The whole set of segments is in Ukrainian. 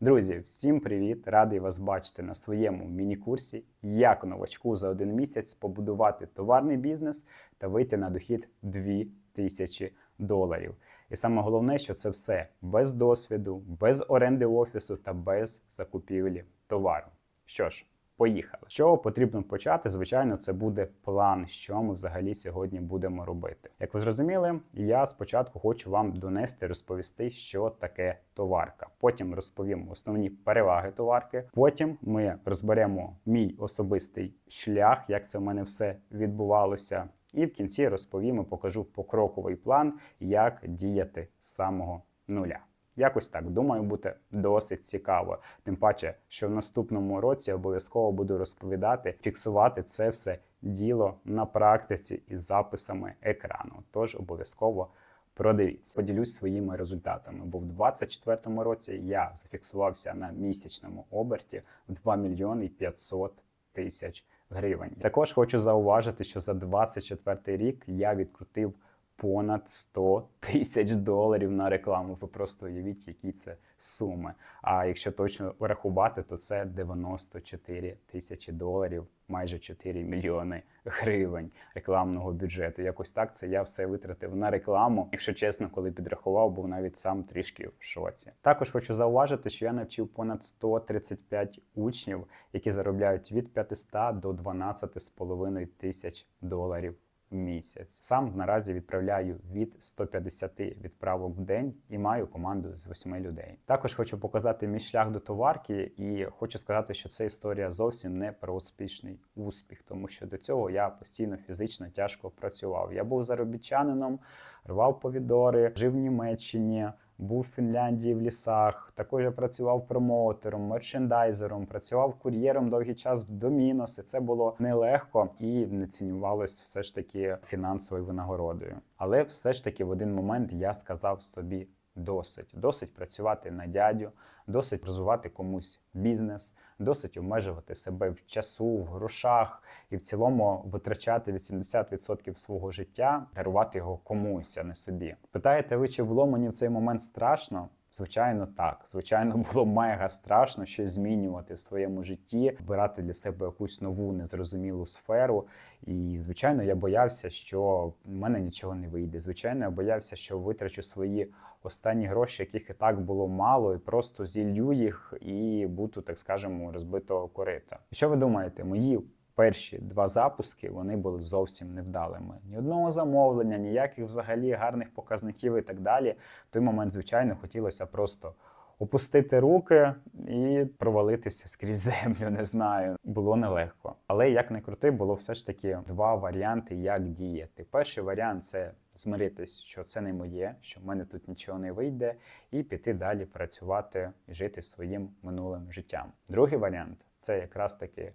Друзі, всім привіт! Радий вас бачити на своєму міні-курсі, як новачку за один місяць побудувати товарний бізнес та вийти на дохід 2000 доларів. І саме головне, що це все без досвіду, без оренди офісу та без закупівлі товару. Що ж, поїхали. З чого потрібно почати? Звичайно, це буде план, що ми взагалі сьогодні будемо робити. Як ви зрозуміли, я спочатку хочу вам донести, розповісти, що таке товарка. Потім розповім основні переваги товарки. Потім ми розберемо мій особистий шлях, як це в мене все відбувалося. І в кінці розповім і покажу покроковий план, як діяти з самого нуля. Якось так думаю, буде досить цікаво. Тим паче, що в наступному році обов'язково буду розповідати, фіксувати це все діло на практиці із записами екрану. Тож обов'язково продивіться. Поділюсь своїми результатами. Бо в 2024 році я зафіксувався на місячному оберті в 2 мільйони 500 тисяч гривень. Також хочу зауважити, що за 2024 рік я відкрутив понад 100 тисяч доларів на рекламу. Ви просто уявіть, які це суми. А якщо точно врахувати, то це 94 тисячі доларів, майже 4 мільйони гривень рекламного бюджету. Якось так це я все витратив на рекламу. Якщо чесно, коли підрахував, був навіть сам трішки в шоці. Також хочу зауважити, що я навчив понад 135 учнів, які заробляють від 500 до 12,5 тисяч доларів місяць. Сам наразі відправляю від 150 відправок в день і маю команду з 8 людей. Також хочу показати мій шлях до товарки, і хочу сказати, що це історія зовсім не про успішний успіх, тому що до цього я постійно фізично тяжко працював. Я був заробітчанином, рвав повідори, жив в Німеччині. Був в Фінляндії в лісах, також я працював промоутером, мерчендайзером, працював кур'єром довгий час в Домінос. І це було нелегко і не цінювалось все ж таки фінансовою винагородою. Але все ж таки в один момент я сказав собі досить. Досить працювати на дядю, досить розвивати комусь бізнес, досить обмежувати себе в часу, в грошах і в цілому витрачати 80% свого життя, дарувати його комусь, а не собі. Питаєте ви, чи було мені в цей момент страшно? Звичайно, так. Звичайно, було мега страшно щось змінювати в своєму житті, обирати для себе якусь нову незрозумілу сферу. І, звичайно, я боявся, що в мене нічого не вийде. Звичайно, я боявся, що витрачу свої останні гроші, яких і так було мало, і просто зілью їх і буду, так скажемо, розбитого корита. Що ви думаєте, мої? Перші два запуски вони були зовсім невдалими. Ні одного замовлення, ніяких взагалі гарних показників і так далі. В той момент, звичайно, хотілося просто опустити руки і провалитися скрізь землю. Не знаю, було нелегко. Але як не крути, було все ж таки два варіанти, як діяти. Перший варіант це змиритись, що це не моє, що в мене тут нічого не вийде, і піти далі працювати і жити своїм минулим життям. Другий варіант це якраз таки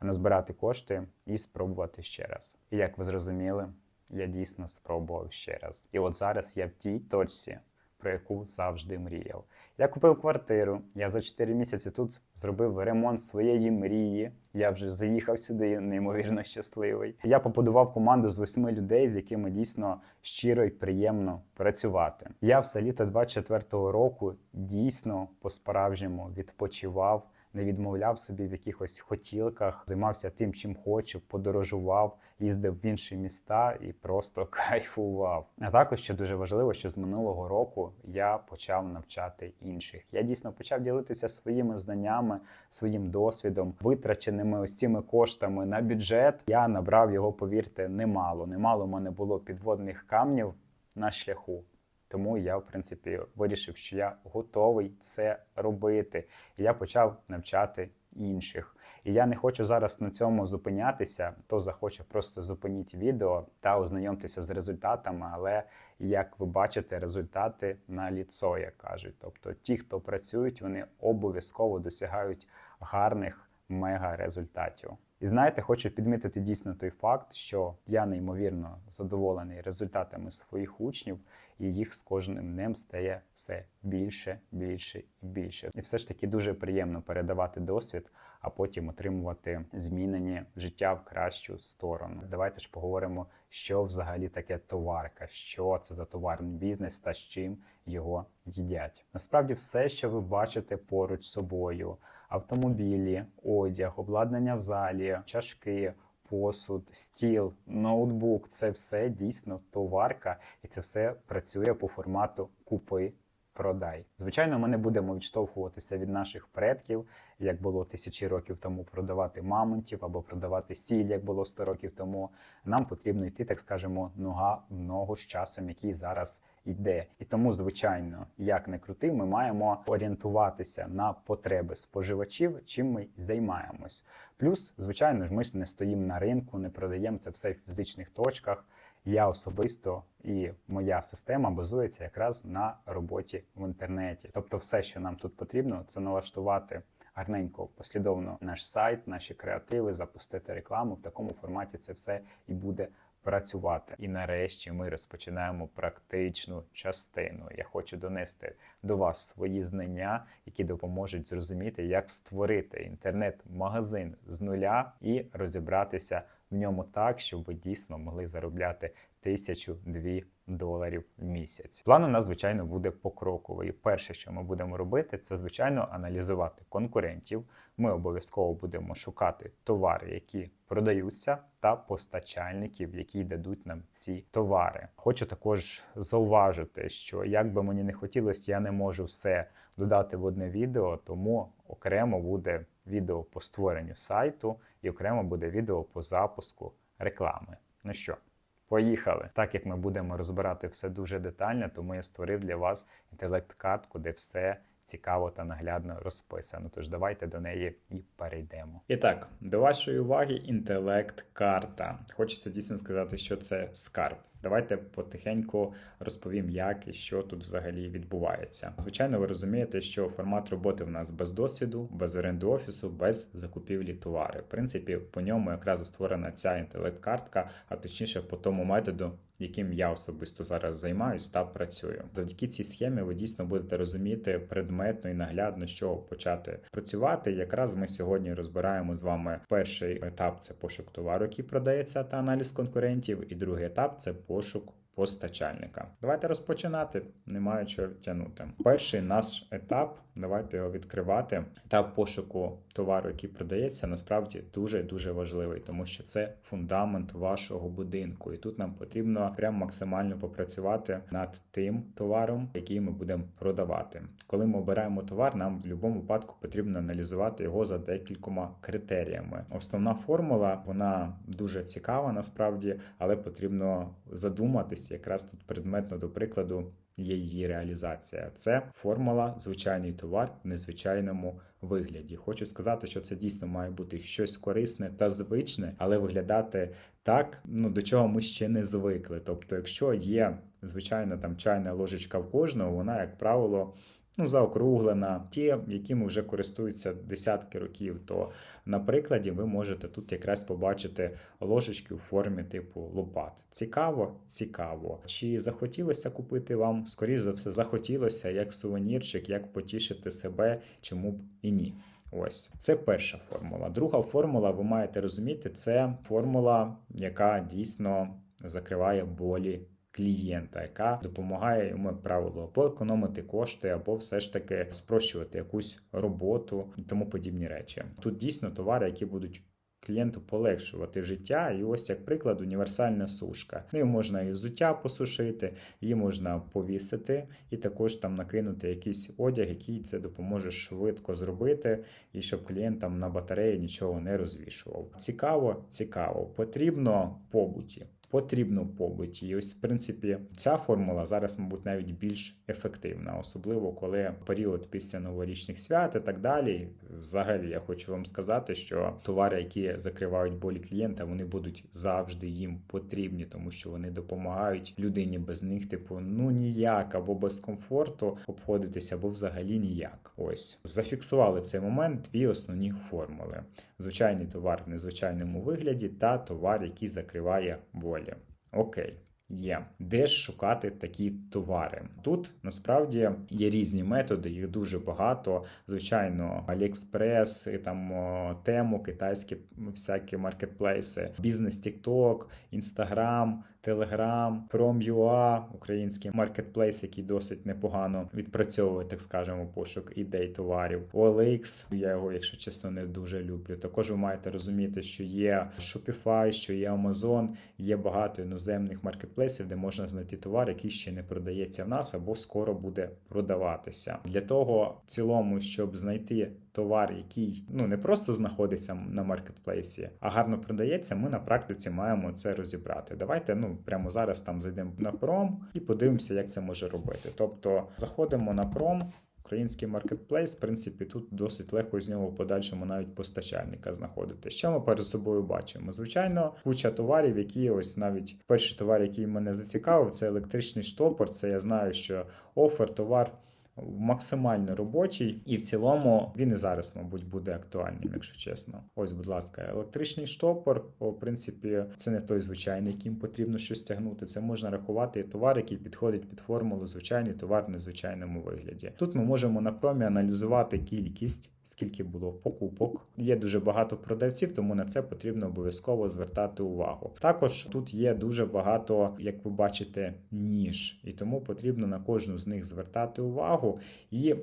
назбирати кошти і спробувати ще раз. І як ви зрозуміли, я дійсно спробував ще раз. І от зараз я в тій точці, про яку завжди мріяв. Я купив квартиру. Я за 4 місяці тут зробив ремонт своєї мрії. Я вже заїхав сюди, неймовірно щасливий. Я побудував команду з восьми людей, з якими дійсно щиро і приємно працювати. Я все літо 24-го року дійсно по-справжньому відпочивав не відмовляв собі в якихось хотілках, займався тим, чим хочу, подорожував, їздив в інші міста і просто кайфував. А також що дуже важливо, що з минулого року я почав навчати інших. Я дійсно почав ділитися своїми знаннями, своїм досвідом, витраченими ось цими коштами на бюджет. Я набрав його, повірте, немало. Немало в мене було підводних камнів на шляху. Тому я, в принципі, вирішив, що я готовий це робити. І я почав навчати інших. І я не хочу зараз на цьому зупинятися. Хто захоче, просто зупиніть відео та ознайомтеся з результатами. Але як ви бачите, результати на ліцо, як кажуть. Тобто, ті, хто працюють, вони обов'язково досягають гарних мега результатів. І знаєте, хочу підмітити дійсно той факт, що я неймовірно задоволений результатами своїх учнів, і їх з кожним днем стає все більше, більше і більше. І все ж таки дуже приємно передавати досвід, а потім отримувати змінені життя в кращу сторону. Давайте ж поговоримо, що взагалі таке товарка, що це за товарний бізнес та з чим його їдять. Насправді, все, що ви бачите поруч з собою: автомобілі, одяг, обладнання в залі, чашки. Посуд, стіл, ноутбук це все дійсно товарка, і це все працює по формату купи. Продай. Звичайно, ми не будемо відштовхуватися від наших предків, як було тисячі років тому продавати мамонтів або продавати сіль, як було 100 років тому. Нам потрібно йти, так скажемо, нога в ногу з часом, який зараз йде. І тому, звичайно, як не крути, ми маємо орієнтуватися на потреби споживачів, чим ми займаємось. Плюс, звичайно ж, ми ж не стоїмо на ринку, не продаємо це все в фізичних точках. Я особисто і моя система базується якраз на роботі в інтернеті. Тобто, все, що нам тут потрібно, це налаштувати гарненько послідовно наш сайт, наші креативи, запустити рекламу. В такому форматі це все і буде працювати. І нарешті ми розпочинаємо практичну частину. Я хочу донести до вас свої знання, які допоможуть зрозуміти, як створити інтернет-магазин з нуля і розібратися в ньому так, щоб ви дійсно могли заробляти тисячу-дві доларів в місяць. План у нас, звичайно, буде покроковий. Перше, що ми будемо робити, це звичайно аналізувати конкурентів. Ми обов'язково будемо шукати товари, які продаються, та постачальників, які дадуть нам ці товари. Хочу також зауважити, що як би мені не хотілося, я не можу все додати в одне відео, тому окремо буде відео по створенню сайту і окремо буде відео по запуску реклами. Ну що? Поїхали. Так як ми будемо розбирати все дуже детально, тому я створив для вас інтелект-картку, де все цікаво та наглядно розписано. Тож давайте до неї і перейдемо. І так, до вашої уваги інтелект-карта. Хочеться дійсно сказати, що це скарб. Давайте потихеньку розповім, як і що тут взагалі відбувається. Звичайно, ви розумієте, що формат роботи в нас без досвіду, без оренди офісу, без закупівлі товари. В принципі, по ньому якраз створена ця інтелект-картка, а точніше по тому методу, яким я особисто зараз займаюсь та працюю. Завдяки цій схемі ви дійсно будете розуміти предметно і наглядно, що почати працювати. Якраз ми сьогодні розбираємо з вами перший етап це пошук товару, який продається, та аналіз конкурентів, і другий етап це пошук. Постачальника. Давайте розпочинати, немає чого тягнути. Перший наш етап, давайте його відкривати. Етап пошуку товару, який продається, насправді дуже дуже важливий, тому що це фундамент вашого будинку. І тут нам потрібно прям максимально попрацювати над тим товаром, який ми будемо продавати. Коли ми обираємо товар, нам в будь-якому випадку потрібно аналізувати його за декількома критеріями. Основна формула вона дуже цікава насправді, але потрібно задуматись якраз тут предметно до прикладу є її реалізація. Це формула звичайний товар в незвичайному вигляді. Хочу сказати, що це дійсно має бути щось корисне та звичне, але виглядати так, ну до чого ми ще не звикли. Тобто, якщо є звичайна там чайна ложечка в кожного, вона, як правило, ну, заокруглена, ті, якими вже користуються десятки років, то на прикладі ви можете тут якраз побачити ложечки у формі типу лопат. Цікаво, цікаво. Чи захотілося купити вам? Скоріше за все, захотілося як сувенірчик, як потішити себе, чому б і ні. Ось це перша формула. Друга формула, ви маєте розуміти, це формула, яка дійсно закриває болі клієнта, яка допомагає йому, як правило, або економити кошти, або все ж таки спрощувати якусь роботу і тому подібні речі. Тут дійсно товари, які будуть. Клієнту полегшувати життя, і ось як приклад, універсальна сушка. Нею можна і взуття посушити, її можна повісити, і також там накинути якийсь одяг, який це допоможе швидко зробити, і щоб клієнт там на батареї нічого не розвішував. Цікаво, цікаво, потрібно побуті потрібно побуті. І ось, в принципі, ця формула зараз, мабуть, навіть більш ефективна, особливо коли період після новорічних свят і так далі. Взагалі, я хочу вам сказати, що товари, які закривають болі клієнта, вони будуть завжди їм потрібні, тому що вони допомагають людині без них, типу, ну ніяк або без комфорту обходитися, або взагалі ніяк. Ось зафіксували цей момент дві основні формули: звичайний товар в незвичайному вигляді та товар, який закриває болі. Окей. Є де ж шукати такі товари? Тут насправді є різні методи, їх дуже багато. Звичайно, Аліекспрес, там тему, китайські всякі маркетплейси, бізнес TikTok, Instagram, Telegram, Prom.ua, український маркетплейс, який досить непогано відпрацьовує, так скажемо, пошук ідей товарів. OLX, я його, якщо чесно, не дуже люблю. Також ви маєте розуміти, що є Shopify, що є Amazon, є багато іноземних маркетплейсів, де можна знайти товар, який ще не продається в нас або скоро буде продаватися. Для того, в цілому, щоб знайти товар, який ну не просто знаходиться на маркетплейсі, а гарно продається, ми на практиці маємо це розібрати. Давайте ну прямо зараз там зайдемо на пром і подивимося, як це може робити. Тобто заходимо на пром. Український маркетплейс, в принципі, тут досить легко з нього в подальшому навіть постачальника знаходити. Що ми перед собою бачимо? Звичайно, куча товарів, які ось навіть перший товар, який мене зацікавив, це електричний штопор. Це я знаю, що офер товар максимально робочий, і в цілому він і зараз, мабуть, буде актуальним, якщо чесно. Ось, будь ласка, електричний штопор. В принципі, це не той звичайний, яким потрібно щось тягнути. Це можна рахувати товар, який підходить під формулу звичайний товар в незвичайному вигляді. Тут ми можемо на промі аналізувати кількість, скільки було покупок. Є дуже багато продавців, тому на це потрібно обов'язково звертати увагу. Також тут є дуже багато, як ви бачите, ніж, і тому потрібно на кожну з них звертати увагу. І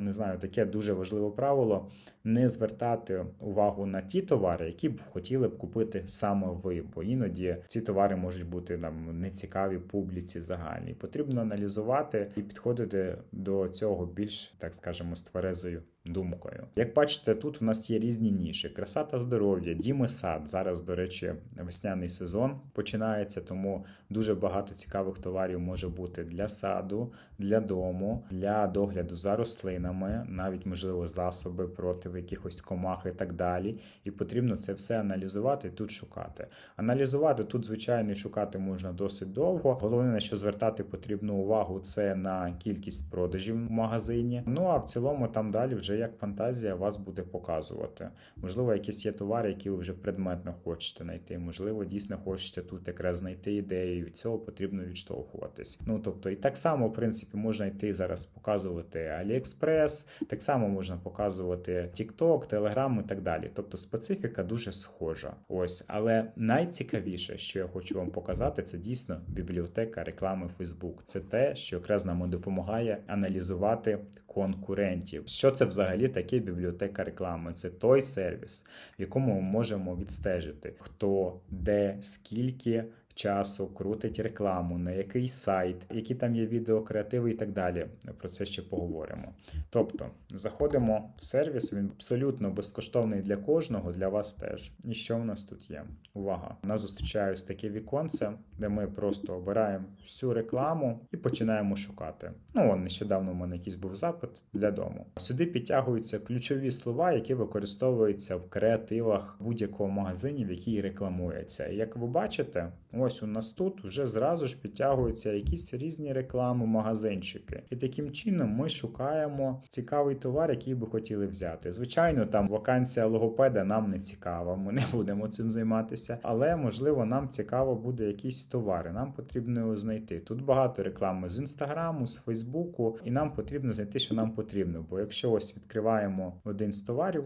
не знаю, таке дуже важливе правило не звертати увагу на ті товари, які б хотіли б купити саме ви, бо іноді ці товари можуть бути нам нецікаві публіці загальній. Потрібно аналізувати і підходити до цього більш, так скажемо, з тверезою думкою. Як бачите, тут у нас є різні ніші: краса та здоров'я, дім і сад. Зараз, до речі, весняний сезон починається, тому дуже багато цікавих товарів може бути для саду, для дому, для догляду за рослинами, навіть можливо засоби проти якихось комах і так далі. І потрібно це все аналізувати і тут шукати. Аналізувати тут, звичайно, шукати можна досить довго. Головне, на що звертати потрібну увагу, це на кількість продажів в магазині. Ну а в цілому там далі вже як фантазія вас буде показувати. Можливо, якісь є товари, які ви вже предметно хочете знайти. Можливо, дійсно хочете тут якраз знайти ідеї. Від цього потрібно відштовхуватись. Ну тобто, і так само, в принципі, можна йти зараз показувати AliExpress, так само можна показувати TikTok, Telegram і так далі. Тобто специфіка дуже схожа. Ось, але найцікавіше, що я хочу вам показати, це дійсно бібліотека реклами Facebook. Це те, що якраз нам допомагає аналізувати конкурентів. Що це взагалі таке бібліотека реклами? Це той сервіс, в якому ми можемо відстежити, хто, де, скільки. Часу крутить рекламу, на який сайт, які там є відеокреативи і так далі. Про це ще поговоримо. Тобто, заходимо в сервіс, він абсолютно безкоштовний для кожного, для вас теж. І що в нас тут є? Увага! Нас зустрічає ось таке віконце, де ми просто обираємо всю рекламу і починаємо шукати. Ну, он нещодавно у мене якийсь був запит для дому. Сюди підтягуються ключові слова, які використовуються в креативах будь-якого магазині, в який рекламується. І як ви бачите, ось у нас тут вже зразу ж підтягуються якісь різні реклами, магазинчики. І таким чином ми шукаємо цікавий товар, який би хотіли взяти. Звичайно, там вакансія логопеда нам не цікава, ми не будемо цим займатися, але можливо нам цікаво буде якісь товари. Нам потрібно його знайти. Тут багато реклами з інстаграму, з Фейсбуку, і нам потрібно знайти, що нам потрібно. Бо якщо ось відкриваємо один з товарів.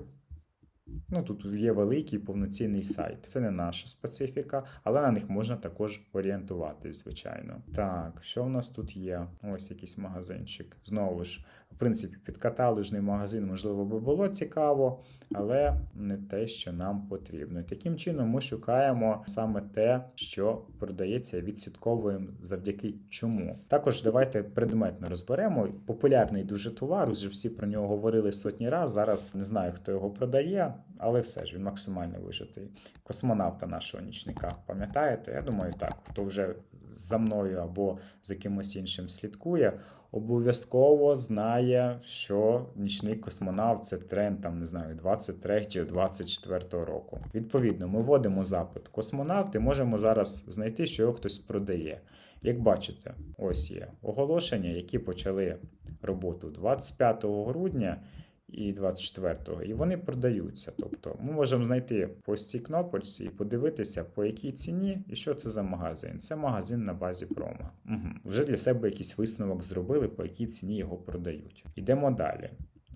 Ну, тут є великий повноцінний сайт. Це не наша специфіка, але на них можна також орієнтуватись, звичайно. Так, що в нас тут є? Ось якийсь магазинчик. Знову ж, в принципі, підкаталожний магазин, можливо, би було цікаво, але не те, що нам потрібно. І таким чином ми шукаємо саме те, що продається, і завдяки чому. Також давайте предметно розберемо. Популярний дуже товар, уже всі про нього говорили сотні разів. Зараз не знаю, хто його продає, але все ж він максимально вижитий. Космонавта нашого нічника, пам'ятаєте? Я думаю, так, хто вже за мною або за кимось іншим слідкує, обов'язково знає, що нічний космонавт це тренд, там не знаю, 23-24 року. Відповідно, ми вводимо запит космонавт і можемо зараз знайти, що його хтось продає. Як бачите, ось є оголошення, які почали роботу 25 грудня. І 24-го, і вони продаються. Тобто ми можемо знайти по цій кнопочці і подивитися, по якій ціні і що це за магазин. Це магазин на базі промо. Угу. Вже для себе якийсь висновок зробили, по якій ціні його продають. Йдемо далі.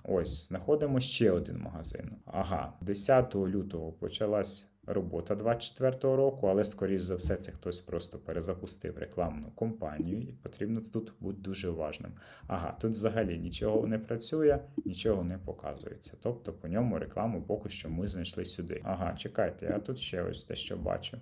Ось, знаходимо ще один магазин. Ага, 10 лютого почалась робота 24-го року, але скоріш за все, це хтось просто перезапустив рекламну кампанію, і потрібно тут бути дуже уважним. Ага, тут взагалі нічого не працює, нічого не показується. Тобто по ньому рекламу поки що ми знайшли сюди. Ага, чекайте, я тут ще ось те, що бачу.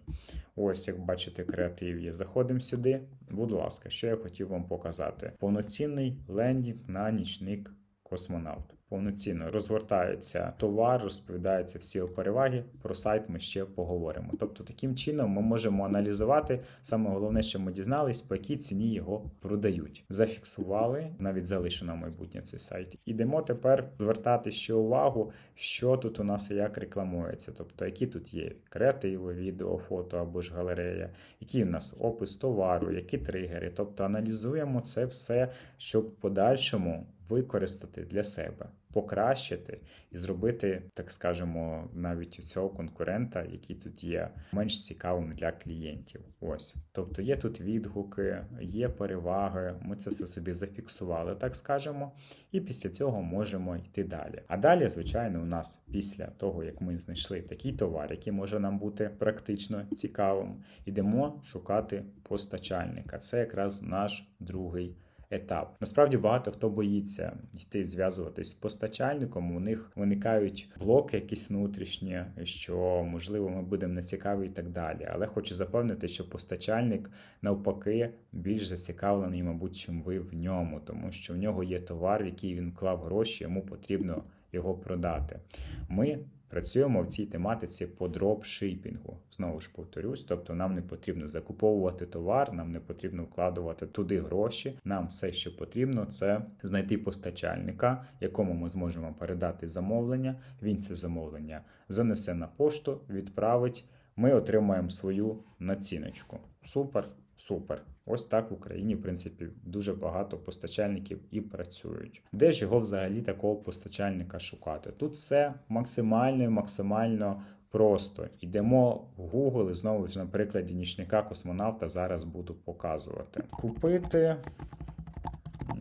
Ось, як бачите, креатив є. Заходимо сюди. Будь ласка, що я хотів вам показати: повноцінний лендінг на нічник космонавт. Повноцінно розгортається товар, розповідаються всі переваги. Про сайт ми ще поговоримо. Тобто, таким чином ми можемо аналізувати. Саме головне, що ми дізнались, по якій ціні його продають. Зафіксували, навіть залишу на майбутнє цей сайт. Ідемо тепер звертати ще увагу, що тут у нас і як рекламується. Тобто, які тут є креативи, відео, фото або ж галерея, який у нас опис товару, які тригери. Тобто аналізуємо це все, щоб в подальшому використати для себе, покращити і зробити, так скажемо, навіть цього конкурента, який тут є, менш цікавим для клієнтів. Ось, тобто є тут відгуки, є переваги. Ми це все собі зафіксували, так скажемо, і після цього можемо йти далі. А далі, звичайно, у нас після того, як ми знайшли такий товар, який може нам бути практично цікавим, йдемо шукати постачальника. Це якраз наш другий етап. Насправді багато хто боїться йти зв'язуватись з постачальником. У них виникають блоки, якісь внутрішні, що можливо ми будемо нецікаві і так далі. Але хочу запевнити, що постачальник навпаки більш зацікавлений, мабуть, чим ви в ньому, тому що в нього є товар, в який він вклав гроші, йому потрібно його продати. Ми Працюємо в цій тематиці по дропшипінгу. Знову ж повторюсь, тобто нам не потрібно закуповувати товар, нам не потрібно вкладувати туди гроші. Нам все, що потрібно, це знайти постачальника, якому ми зможемо передати замовлення. Він це замовлення занесе на пошту, відправить. Ми отримаємо свою націночку. Супер, супер. Ось так в Україні, в принципі, дуже багато постачальників і працюють. Де ж його взагалі такого постачальника шукати? Тут все максимально, максимально просто. Йдемо в Google і знову ж на прикладі нічника космонавта зараз буду показувати. Купити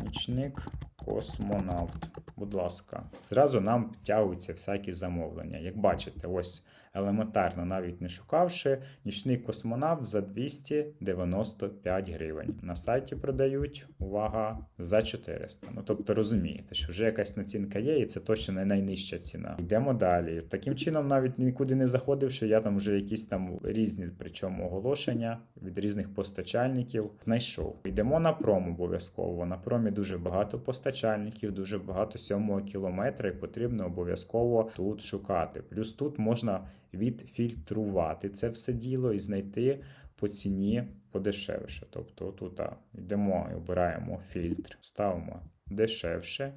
нічник космонавт. Будь ласка, зразу нам підтягуються всякі замовлення. Як бачите, ось елементарно, навіть не шукавши, нічний космонавт за 295 гривень. На сайті продають, увага, за 400. Ну тобто розумієте, що вже якась націнка є, і це точно не найнижча ціна. Йдемо далі. Таким чином, навіть нікуди не заходивши, я там вже якісь там різні, причому оголошення від різних постачальників знайшов. Йдемо на пром обов'язково. На промі дуже багато постачальників, дуже багато сьомого кілометра, і потрібно обов'язково тут шукати. Плюс тут можна відфільтрувати це все діло і знайти по ціні подешевше. Тобто тут а, йдемо і обираємо фільтр, ставимо дешевше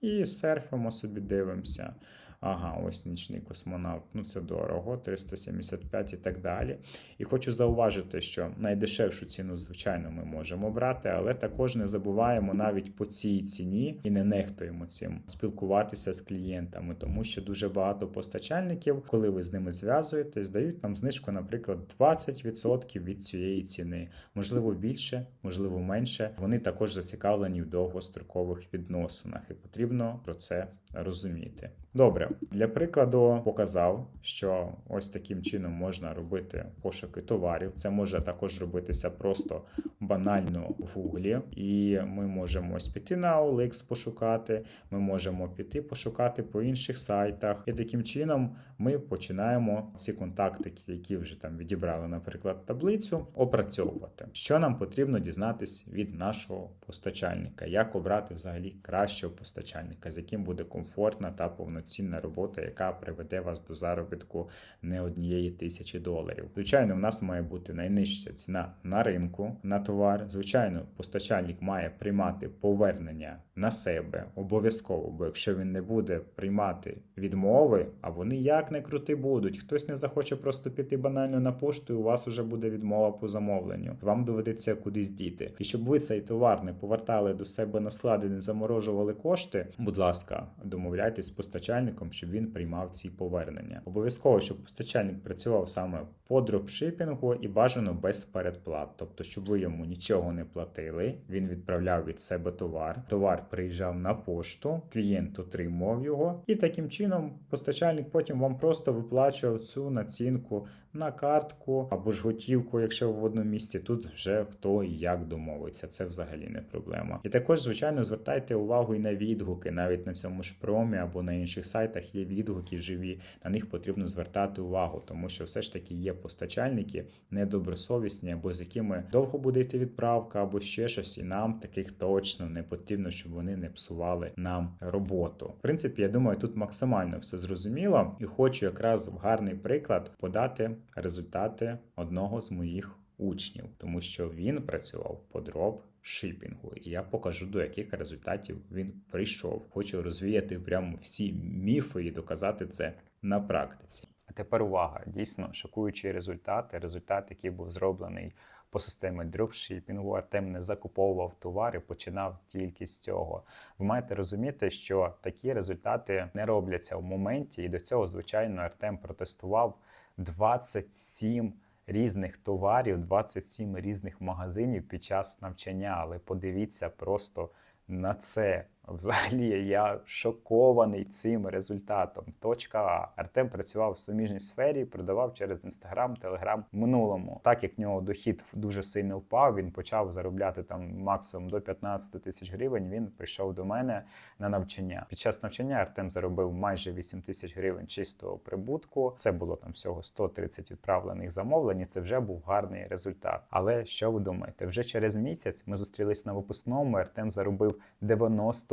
і серфимо собі, дивимося. Ага, ось нічний космонавт. Ну це дорого, 375 і так далі. І хочу зауважити, що найдешевшу ціну, звичайно, ми можемо брати, але також не забуваємо навіть по цій ціні і не нехтуємо цим спілкуватися з клієнтами, тому що дуже багато постачальників, коли ви з ними зв'язуєтесь, дають нам знижку, наприклад, 20% від цієї ціни, можливо, більше, можливо, менше. Вони також зацікавлені в довгострокових відносинах, і потрібно про це розуміти. Добре, для прикладу показав, що ось таким чином можна робити пошуки товарів. Це може також робитися просто банально в Гуглі, і ми можемо ось піти на OLX пошукати. Ми можемо піти пошукати по інших сайтах, і таким чином ми починаємо ці контакти, які вже там відібрали, наприклад, таблицю, опрацьовувати. Що нам потрібно дізнатись від нашого постачальника, як обрати взагалі кращого постачальника, з яким буде комфортна та повноцінна робота, яка приведе вас до заробітку не однієї тисячі доларів. Звичайно, в нас має бути найнижча ціна на ринку на товар. Звичайно, постачальник має приймати повернення на себе обов'язково, бо якщо він не буде приймати відмови, а вони як не крути будуть, хтось не захоче просто піти банально на пошту, і у вас вже буде відмова по замовленню. Вам доведеться кудись діти. І щоб ви цей товар не повертали до себе на склади, не заморожували кошти. Будь ласка, домовляйтесь з постачальником, щоб він приймав ці повернення. Обов'язково, щоб постачальник працював саме по дропшипінгу і бажано без передплат, тобто, щоб ви йому нічого не платили. Він відправляв від себе товар. Товар приїжджав на пошту, клієнт отримував його, і таким чином постачальник потім вам просто виплачував цю націнку на картку або ж готівку, якщо в одному місці. Тут вже хто як домовиться. Це взагалі не проблема. І також, звичайно, звертайте увагу і на відгуки. Навіть на цьому ж промі або на інших сайтах є відгуки живі. На них потрібно звертати увагу, тому що все ж таки є постачальники недобросовісні, або з якими довго буде йти відправка, або ще щось, і нам таких точно не потрібно, щоб вони не псували нам роботу. В принципі, я думаю, тут максимально все зрозуміло, і хочу якраз в гарний приклад подати результати одного з моїх учнів, тому що він працював по дроп шипінгу, і я покажу до яких результатів він прийшов. Хочу розвіяти прямо всі міфи і доказати це на практиці. А тепер увага! Дійсно шокуючі результати. Результат, який був зроблений по системі дропшипінгу. Артем не закуповував товари, починав тільки з цього. Ви маєте розуміти, що такі результати не робляться в моменті, і до цього, звичайно, Артем протестував 27 різних товарів, 27 різних магазинів під час навчання. Але подивіться просто на це. Взагалі я шокований цим результатом. Точка А. Артем працював в суміжній сфері, продавав через інстаграм, телеграм минулому. Так як в нього дохід дуже сильно впав, він почав заробляти там максимум до 15 тисяч гривень. Він прийшов до мене на навчання. Під час навчання Артем заробив майже 8 тисяч гривень чистого прибутку. Це було там всього 130 відправлених замовлень. і Це вже був гарний результат. Але що ви думаєте? Вже через місяць ми зустрілись на випускному. Артем заробив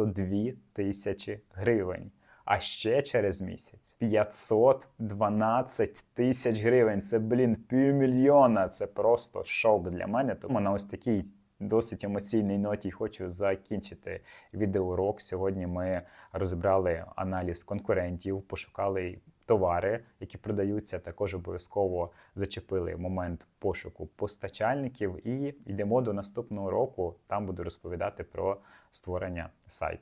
92 тисячі гривень. А ще через місяць 512 тисяч гривень. Це, блін, півмільйона. Це просто шок для мене. Тому на ось такій досить емоційній ноті хочу закінчити відеоурок. Сьогодні ми розібрали аналіз конкурентів, пошукали товари, які продаються. Також обов'язково зачепили момент пошуку постачальників. І йдемо до наступного року. Там буду розповідати про створення сайту.